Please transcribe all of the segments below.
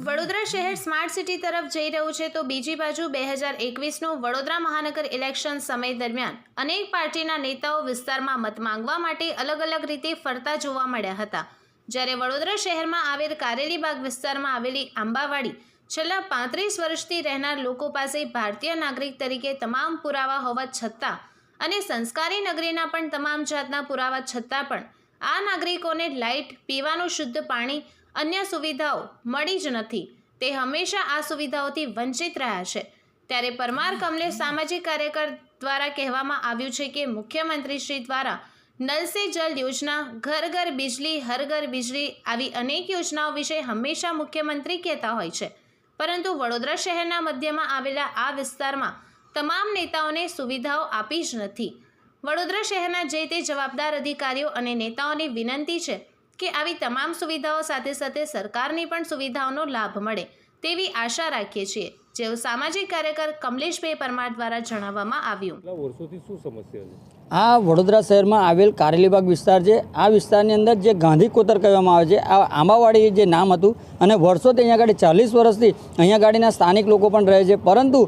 શહેર smart city તરફ જઈ રહ્યું છે તો બીજી બાજુ બે હજાર એકવીસનું વડોદરા મહાનગર ઇલેક્શન સમય દરમિયાન અનેક પાર્ટીના નેતાઓ વિસ્તારમાં મત માંગવા માટે અલગ અલગ રીતે ફરતા જોવા મળ્યા હતા. જ્યારે વડોદરા શહેરમાં આવેલ કારેલીબાગ વિસ્તારમાં આવેલી આંબાવાડી છેલ્લા પાંત્રીસ વર્ષથી રહેનાર લોકો પાસે ભારતીય નાગરિક તરીકે તમામ પુરાવા હોવા છતાં અને સંસ્કારી નગરીના પણ તમામ જાતના પુરાવા છતાં પણ આ નાગરિકોને લાઇટ, પીવાનું શુદ્ધ પાણી અન્ય સુવિધાઓ મળી જ નથી. તે હંમેશા આ સુવિધાઓથી વંચિત રહ્યા છે. ત્યારે પરમાર કમલેશ સામાજિક કાર્યકર દ્વારા કહેવામાં આવ્યું છે કે મુખ્યમંત્રી શ્રી દ્વારા નલ સે જલ યોજના, ઘર ઘર બિજલી હર ઘર બિજલી આવી અનેક યોજનાઓ વિશે હંમેશા મુખ્યમંત્રી કહેતા હોય છે. પરંતુ વડોદરા શહેરના મધ્યમાં આવેલા આ વિસ્તારમાં તમામ નેતાઓને સુવિધાઓ આપી જ નથી. વડોદરા શહેરના જે તે જવાબદાર અધિકારીઓ અને નેતાઓની વિનંતી છે કે આવી તમામ સુવિધાઓ સાથે સાથે સરકારની પણ સુવિધાઓનો લાભ મળે તેવી આશા રાખીએ છીએ જેવું સામાજિક કાર્યકર કમલેશભાઈ પરમાર દ્વારા જણાવવામાં આવ્યું. વર્ષોથી શું સમસ્યા છે? આ વડોદરા શહેરમાં આવેલ કારેલીબાગ વિસ્તાર છે. આ વિસ્તારની અંદર જે ગાંધી કોતર કહેવામાં આવે છે આ આંબાવાડી જે નામ હતું અને વર્ષોથી અહીંયા આગળ ચાલીસ વર્ષથી અહીંયા ગાડીના સ્થાનિક લોકો પણ રહે છે. પરંતુ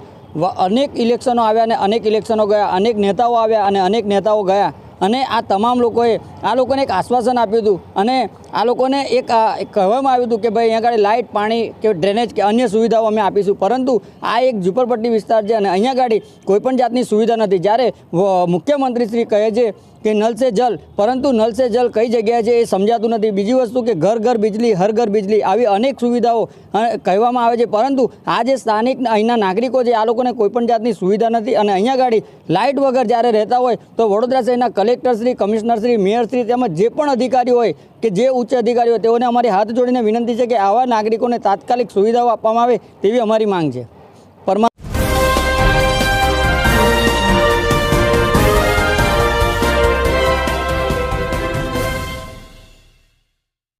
અનેક ઇલેક્શનો આવ્યા અને અનેક ઇલેક્શનો ગયા અનેક નેતાઓ આવ્યા અને અનેક નેતાઓ ગયા. અને આ તમામ લોકોએ આ લોકોને એક આશ્વાસન આપ્યું હતું અને આ લોકોને એક કહેવામાં આવ્યું હતું કે ભાઈ અહીંયા આગળ લાઇટ, પાણી કે ડ્રેનેજ કે અન્ય સુવિધાઓ અમે આપીશું. પરંતુ આ એક ઝુંપડપટ્ટી વિસ્તાર છે અને અહીંયા આગળ કોઈપણ જાતની સુવિધા નથી. જ્યારે મુખ્યમંત્રીશ્રી મુખ્યમંત્રી શ્રી કહે છે કે નલ સે જલ, પરંતુ નલ સે જલ કઈ જગ્યાએ છે એ સમજાતું નથી. બીજી વસ્તુ કે ઘર ઘર બિજલી, હર ઘર બિજલી આવી અનેક સુવિધાઓ કહેવામાં આવે છે. પરંતુ આ જે સ્થાનિક અહીંના નાગરિકો છે, આ લોકોને કોઈપણ જાતની સુવિધા નથી અને અહીંયા ગાડી લાઇટ વગર જ્યારે રહેતા હોય તો વડોદરા શહેરના કલેક્ટરશ્રી કમિશનરશ્રી મેયરશ્રી તેમજ જે પણ અધિકારી હોય કે જે ઉચ્ચ અધિકારીઓ, તેઓને અમારી હાથ જોડીને વિનંતી છે કે આવા નાગરિકોને તાત્કાલિક સુવિધાઓ આપવામાં આવે તેવી અમારી માંગ છે. પરમા